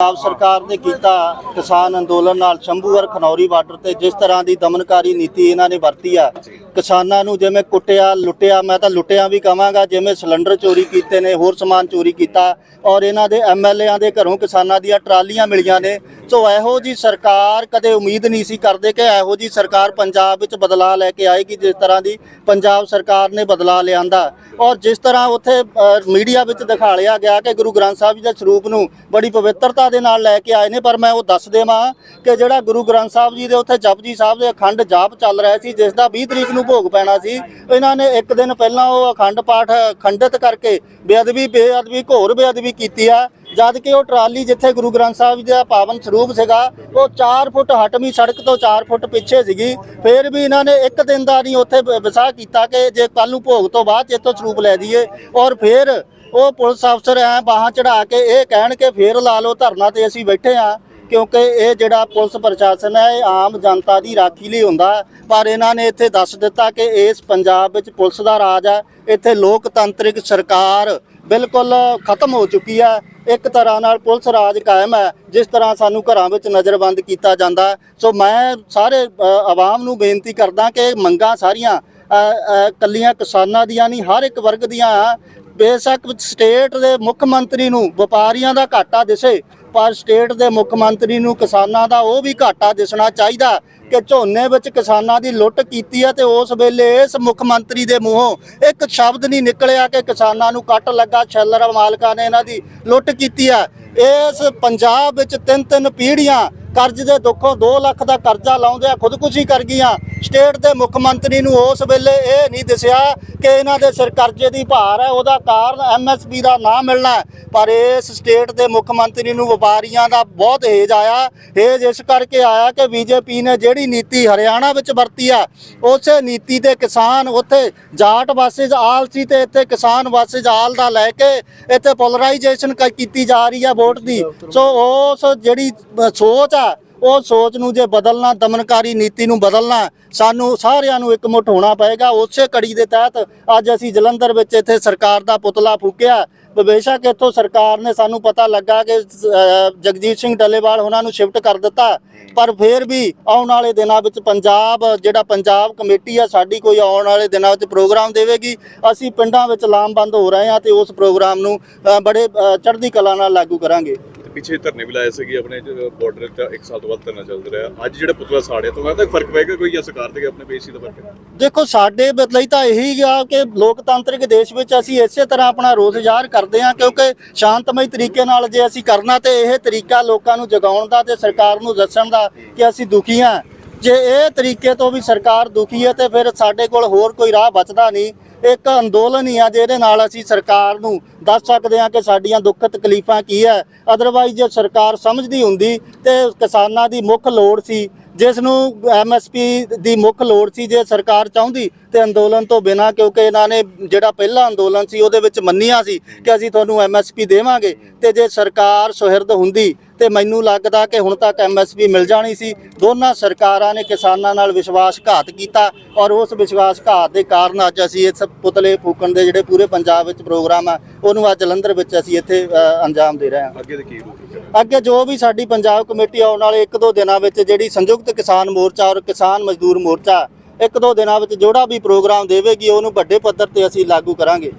ਪੰਜਾਬ ਸਰਕਾਰ ਨੇ ਕੀਤਾ ਕਿਸਾਨ ਅੰਦੋਲਨ ਨਾਲ ਸ਼ੰਭੂਵਰ ਖਨੌਰੀ ਬਾਰਡਰ ਤੇ ਜਿਸ ਤਰ੍ਹਾਂ ਦੀ ਦਮਨਕਾਰੀ ਨੀਤੀ ਇਹਨਾਂ ਨੇ ਵਰਤੀ ਆ ਕਿਸਾਨਾਂ ਨੂੰ ਜਿਵੇਂ ਕੁੱਟਿਆ, ਲੁੱਟਿਆ, ਮੈਂ ਤਾਂ ਲੁੱਟਿਆ ਵੀ ਕਵਾਂਗਾ, ਜਿਵੇਂ ਸਿਲੰਡਰ ਚੋਰੀ ਕੀਤੇ ਨੇ, ਹੋਰ ਸਮਾਨ ਚੋਰੀ ਕੀਤਾ ਔਰ ਇਹਨਾਂ ਦੇ ਐਮਐਲਏਆਂ ਦੇ ਘਰੋਂ ਕਿਸਾਨਾਂ ਦੀਆਂ ਟਰਾਲੀਆਂ ਮਿਲੀਆਂ ਨੇ। ਸੋ ਇਹੋ ਜੀ ਸਰਕਾਰ ਕਦੇ ਉਮੀਦ ਨਹੀਂ ਸੀ ਕਰਦੇ ਕਿ ਇਹੋ ਜੀ ਸਰਕਾਰ ਪੰਜਾਬ ਵਿੱਚ ਬਦਲਾਅ ਲੈ ਕੇ ਆਏਗੀ, ਜਿਸ ਤਰ੍ਹਾਂ ਦੀ ਪੰਜਾਬ ਸਰਕਾਰ ਨੇ ਬਦਲਾਅ ਲਿਆਂਦਾ। ਔਰ ਜਿਸ ਤਰ੍ਹਾਂ ਉੱਥੇ ਮੀਡੀਆ ਵਿੱਚ ਦਿਖਾ ਲਿਆ ਗਿਆ ਕਿ ਗੁਰੂ ਗ੍ਰੰਥ ਸਾਹਿਬ ਜੀ ਦੇ ਸਰੂਪ ਨੂੰ ਬੜੀ ਪਵਿੱਤਰਤਾ ਦੇ ਨਾਲ ਲੈ ਕੇ ਆਏ ਨੇ, ਪਰ ਮੈਂ ਉਹ ਦੱਸ ਦੇਵਾਂ ਕਿ ਜਿਹੜਾ ਗੁਰੂ ਗ੍ਰੰਥ ਸਾਹਿਬ ਜੀ ਦੇ ਉੱਥੇ ਜਪਜੀ ਸਾਹਿਬ ਦੇ ਅਖੰਡ ਜਾਪ ਚੱਲ ਰਿਹਾ ਸੀ, ਜਿਸ ਦਾ 20 ਤਰੀਕ ਨੂੰ ਭੋਗ ਪੈਣਾ ਸੀ। ਇਹਨਾਂ ਨੇ ਇੱਕ ਦਿਨ ਪਹਿਲਾਂ ਉਹ ਅਖੰਡ ਪਾਠ ਖੰਡਿਤ ਕਰਕੇ ਬੇਅਦਬੀ ਬੇਅਦਬੀ, ਘੋਰ ਬੇਅਦਬੀ ਕੀਤੀ ਆ। ਜਦ ਕਿ ਉਹ ਟਰਾਲੀ ਜਿੱਥੇ ਗੁਰੂ ਗ੍ਰੰਥ ਸਾਹਿਬ ਜੀ ਦਾ ਪਾਵਨ ਸਰੂਪ ਸੀਗਾ, ਉਹ 4 ਫੁੱਟ ਹਟਵੀਂ ਸੜਕ ਤੋਂ 4 ਫੁੱਟ ਪਿੱਛੇ ਸੀਗੀ। ਫਿਰ ਵੀ ਇਹਨਾਂ ਨੇ ਇੱਕ ਦਿਨ ਦਾ ਨਹੀਂ ਉੱਥੇ ਬ- ਵਿਸਾਹ ਕੀਤਾ ਕਿ ਜੇ ਕੱਲ ਨੂੰ ਭੋਗ ਤੋਂ ਬਾਅਦ ਇੱਥੋਂ ਸਰੂਪ ਲੈ ਜਾਈਏ। ਔਰ ਫਿਰ ਉਹ ਪੁਲਿਸ ਅਫਸਰ ਐ ਬਾਹਾਂ ਚੜਾ ਕੇ ਇਹ ਕਹਿਣ ਕਿ ਫੇਰ ਲਾ ਲਓ ਧਰਨਾ ਤੇ ਅਸੀਂ ਬੈਠੇ ਆ। ਕਿਉਂਕਿ ਇਹ ਜਿਹੜਾ ਪੁਲਿਸ ਪ੍ਰਸ਼ਾਸਨ ਹੈ ਇਹ ਆਮ ਜਨਤਾ ਦੀ ਰਾਖੀ ਲਈ ਹੁੰਦਾ ਪਰ ਇਹਨਾਂ ਨੇ ਇੱਥੇ ਦੱਸ ਦਿੱਤਾ ਕਿ ਇਸ ਪੰਜਾਬ ਵਿੱਚ ਪੁਲਿਸ ਦਾ ਰਾਜ ਹੈ। ਇੱਥੇ ਲੋਕਤੰਤਰਿਕ ਸਰਕਾਰ ਬਿਲਕੁਲ ਖਤਮ ਹੋ ਚੁੱਕੀ ਹੈ। ਇੱਕ ਤਰ੍ਹਾਂ ਨਾਲ ਪੁਲਿਸ ਰਾਜ ਕਾਇਮ ਹੈ ਜਿਸ ਤਰ੍ਹਾਂ ਸਾਨੂੰ ਘਰਾਂ ਵਿੱਚ ਨਜ਼ਰਬੰਦ ਕੀਤਾ ਜਾਂਦਾ ਸੋ ਮੈਂ ਸਾਰੇ ਆਵਾਮ ਨੂੰ ਬੇਨਤੀ ਕਰਦਾ ਕਿ ਮੰਗਾਂ ਸਾਰੀਆਂ ਅ, ਕੱਲੀਆਂ ਕਿਸਾਨਾਂ ਦੀਆਂ ਨਹੀਂ ਹਰ ਇੱਕ ਵਰਗ ਦੀਆਂ ਬੇਸ਼ੱਕ ਸਟੇਟ ਦੇ ਮੁੱਖ ਮੰਤਰੀ ਨੂੰ ਵਪਾਰੀਆਂ ਦਾ ਘਾਟਾ ਦਿਸੇ, ਪਰ ਸਟੇਟ ਦੇ ਮੁੱਖ ਮੰਤਰੀ ਨੂੰ ਕਿਸਾਨਾਂ ਦਾ ਉਹ ਵੀ ਘਾਟਾ ਦਿਸਣਾ ਚਾਹੀਦਾ ਕਿ ਝੋਨੇ ਵਿੱਚ ਕਿਸਾਨਾਂ ਦੀ ਲੁੱਟ ਕੀਤੀ ਹੈ ਤੇ ਉਸ ਵੇਲੇ ਇਸ ਮੁੱਖ ਮੰਤਰੀ ਦੇ ਮੂੰਹੋਂ ਇੱਕ ਸ਼ਬਦ ਨਹੀਂ ਨਿਕਲਿਆ ਕਿ ਕਿਸਾਨਾਂ ਨੂੰ ਕੱਟ ਲੱਗਾ ਛੱਲਰ ਮਾਲਕਾਂ ਨੇ ਇਹਨਾਂ ਦੀ ਲੁੱਟ ਕੀਤੀ ਹੈ। ਇਸ ਪੰਜਾਬ ਵਿੱਚ ਤਿੰਨ ਤਿੰਨ ਪੀੜ੍ਹੀਆਂ ਕਰਜ਼ ਦੇ ਦੁੱਖੋਂ 2 ਲੱਖ ਦਾ ਕਰਜ਼ਾ ਲਾਉਂਦੇ ਆ ਖੁਦਕੁਸ਼ੀ ਕਰ ਗਈਆਂ। ਸਟੇਟ ਦੇ ਮੁੱਖ ਮੰਤਰੀ ਨੂੰ ਉਸ ਵੇਲੇ ਇਹ ਨਹੀਂ ਦਿਸਿਆ ਕਿ ਇਹਨਾਂ ਦੇ ਸਿਰ ਕਰਜ਼ੇ ਦੀ ਭਾਰ ਹੈ। ਉਹਦਾ ਕਾਰਨ ਐਮਐਸਪੀ ਦਾ ਨਾ ਮਿਲਣਾ। ਪਰ ਇਸ ਸਟੇਟ ਦੇ ਮੁੱਖ ਮੰਤਰੀ ਨੂੰ ਵਪਾਰੀਆਂ ਦਾ ਬਹੁਤ ਹੇਜ ਆਇਆ। ਹੇਜ ਇਸ ਕਰਕੇ ਆਇਆ ਕਿ ਬੀਜੇਪੀ ਨੇ ਜਿਹੜੀ ਨੀਤੀ ਹਰਿਆਣਾ ਵਿੱਚ ਵਰਤੀ ਆ ਉਸੇ ਨੀਤੀ ਤੇ ਕਿਸਾਨ ਉੱਥੇ ਜਾਟ ਵਾਸਿਸ ਆਲ ਸੀ ਤੇ ਇੱਥੇ ਕਿਸਾਨ ਵਾਸਿਸ ਆਲ ਦਾ ਲੈ ਕੇ ਇੱਥੇ ਪੋਲਰਾਈਜੇਸ਼ਨ ਕੀਤੀ ਜਾ ਰਹੀ ਆ ਵੋਟ ਦੀ। ਸੋ ਉਸ ਜਿਹੜੀ ਸੋਚ ਆ ਉਹ ਸੋਚ ਨੂੰ ਜੇ ਬਦਲਣਾ, ਦਮਨਕਾਰੀ ਨੀਤੀ ਨੂੰ ਬਦਲਣਾ, ਸਾਨੂੰ ਸਾਰਿਆਂ ਨੂੰ ਇਕਮੁੱਠ ਹੋਣਾ ਪਏਗਾ। ਉਸੇ ਕੜੀ ਦੇ ਤਹਿਤ ਅੱਜ ਅਸੀਂ ਜਲੰਧਰ ਵਿੱਚ ਇੱਥੇ ਸਰਕਾਰ ਦਾ ਪੁਤਲਾ ਫੂਕਿਆ। ਬੇਸ਼ੱਕ ਇੱਥੋਂ ਸਰਕਾਰ ਨੇ ਸਾਨੂੰ ਪਤਾ ਲੱਗਾ ਕਿ ਜਗਜੀਤ ਸਿੰਘ ਡੱਲੇਵਾਲ ਉਹਨਾਂ ਨੂੰ ਸ਼ਿਫਟ ਕਰ ਦਿੱਤਾ। ਪਰ ਫਿਰ ਵੀ ਆਉਣ ਵਾਲੇ ਦਿਨਾਂ ਵਿੱਚ ਪੰਜਾਬ, ਜਿਹੜਾ ਪੰਜਾਬ ਕਮੇਟੀ ਆ, ਸਾਡੀ ਕੋਈ ਆਉਣ ਵਾਲੇ ਦਿਨਾਂ ਵਿੱਚ ਪ੍ਰੋਗਰਾਮ ਦੇਵੇਗੀ। ਅਸੀਂ ਪਿੰਡਾਂ ਵਿੱਚ ਲਾਮਬੰਦ ਹੋ ਰਹੇ ਹਾਂ ਤੇ ਉਸ ਪ੍ਰੋਗਰਾਮ ਨੂੰ ਬੜੇ ਚੜ੍ਹਦੀ ਕਲਾ ਨਾਲ ਲਾਗੂ ਕਰਾਂਗੇ। ਪਿੱਛੇ ਧਰਨੇ ਵੀ ਲਾਏ ਸੀਗੇ ਆਪਣੇ ਬਾਰਡਰ ਤੇ ਇੱਕ ਸਾਲ ਤੋਂ ਬਾਅਦ ਧਰਨਾ ਚੱਲ ਰਿਹਾ। ਅੱਜ ਜਿਹੜਾ ਪੁਤਲਾ ਸਾੜਿਆ ਤੋਂ ਕਹਿੰਦਾ ਫ਼ਰਕ ਪਏਗਾ ਕੋਈ ਜਾਂ ਸਰਕਾਰ ਤੇ ਆਪਣੇ ਬੇਸੀ ਦਾ ਫ਼ਰਕ ਦੇਖੋ, ਸਾਡੇ ਬ- ਤਾਂ ਇਹੀ ਗਿਆ ਕਿ ਲੋਕਤੰਤਰਿਕ ਦੇਸ਼ ਵਿੱਚ ਅਸੀਂ ਇਸੇ ਤਰ੍ਹਾਂ ਆਪਣਾ ਰੋਜ਼ਗਾਰ ਕਰਦੇ ਹਾਂ, ਕਿਉਂਕਿ ਸ਼ਾਂਤਮਈ ਤਰੀਕੇ ਨਾਲ ਜੇ ਅਸੀਂ ਕਰਨਾ ਤੇ ਇਹ ਤਰੀਕਾ ਲੋਕਾਂ ਨੂੰ ਜਗਾਉਣ ਦਾ ਤੇ ਸਰਕਾਰ ਨੂੰ ਦੱਸਣ ਦਾ ਕਿ ਅਸੀਂ ਦੁਖੀ ਹਾਂ। ਜੇ ਇਹ ਤਰੀਕੇ ਤੋਂ ਵੀ ਸਰਕਾਰ ਦੁਖੀ ਹੈ ਤੇ ਫਿਰ ਸਾਡੇ ਕੋਲ ਹੋਰ ਕੋਈ ਰਾਹ ਬਚਦਾ ਨਹੀਂ। ਇੱਕ ਅੰਦੋਲਨ ਹੀ ਆ ਜਿਹਦੇ ਨਾਲ ਅਸੀਂ ਸਰਕਾਰ ਨੂੰ ਦੱਸ ਸਕਦੇ ਹਾਂ ਕਿ ਸਾਡੀਆਂ ਦੁੱਖ ਤਕਲੀਫਾਂ ਕੀ ਹੈ। ਅਦਰਵਾਈਜ਼ ਜੇ ਸਰਕਾਰ ਸਮਝਦੀ ਹੁੰਦੀ ਤੇ ਕਿਸਾਨਾਂ ਦੀ ਮੁੱਖ ਲੋੜ ਸੀ ਜਿਸ ਨੂੰ ਐਮਐਸਪੀ ਦੀ ਮੁੱਖ ਲੋੜ ਸੀ, ਜੇ ਸਰਕਾਰ ਚਾਹੁੰਦੀ ਤੇ ਅੰਦੋਲਨ ਤੋਂ ਬਿਨਾ, ਕਿਉਂਕਿ ਇਹਨਾਂ ਨੇ ਜਿਹੜਾ ਪਹਿਲਾ ਅੰਦੋਲਨ ਸੀ, ਉਹਦੇ ਵਿੱਚ ਮੰਨਿਆ ਸੀ ਕਿ ਅਸੀਂ ਤੁਹਾਨੂੰ ਐਮਐਸਪੀ ਦੇਵਾਂਗੇ ਤੇ ਜੇ ਸਰਕਾਰ ਸੁਹਿਰਦ ਹੁੰਦੀ ਤੇ ਮੈਨੂੰ ਲੱਗਦਾ ਕਿ ਹੁਣ ਤੱਕ ਐਮਐਸਪੀ ਮਿਲ ਜਾਣੀ ਸੀ। ਦੋਨਾਂ ਸਰਕਾਰਾਂ ਨੇ ਕਿਸਾਨਾਂ ਨਾਲ ਵਿਸ਼ਵਾਸਘਾਤ ਕੀਤਾ ਔਰ ਉਸ ਵਿਸ਼ਵਾਸਘਾਤ ਦੇ ਕਾਰਨ ਅੱਜ ਅਸੀਂ ਇਸ ਪੁਤਲੇ ਫੂਕਣ ਦੇ ਜਿਹੜੇ ਪੂਰੇ ਪੰਜਾਬ ਵਿੱਚ ਪ੍ਰੋਗਰਾਮ ਆ, ਉਹਨੂੰ ਅੱਜ ਜਲੰਧਰ ਵਿੱਚ ਅਸੀਂ ਇੱਥੇ ਅੰਜਾਮ ਦੇ ਰਹੇ ਹਾਂ। ਅੱਗੇ ਦੇ ਕੀ ਰੂਪ ਅੱਗੇ ਜੋ ਵੀ ਸਾਡੀ ਪੰਜਾਬ ਕਮੇਟੀ ਆਉਣ ਵਾਲੇ ਇੱਕ ਦੋ ਦਿਨਾਂ ਵਿੱਚ ਜਿਹੜੀ ਸੰਯੁਕਤ ਕਿਸਾਨ ਮੋਰਚਾ ਔਰ ਕਿਸਾਨ ਮਜ਼ਦੂਰ ਮੋਰਚਾ ਇੱਕ ਦੋ ਦਿਨਾਂ ਵਿੱਚ ਜਿਹੜਾ ਵੀ ਪ੍ਰੋਗਰਾਮ ਦੇਵੇਗੀ, ਉਹਨੂੰ ਵੱਡੇ ਪੱਧਰ ਤੇ ਅਸੀਂ ਲਾਗੂ ਕਰਾਂਗੇ।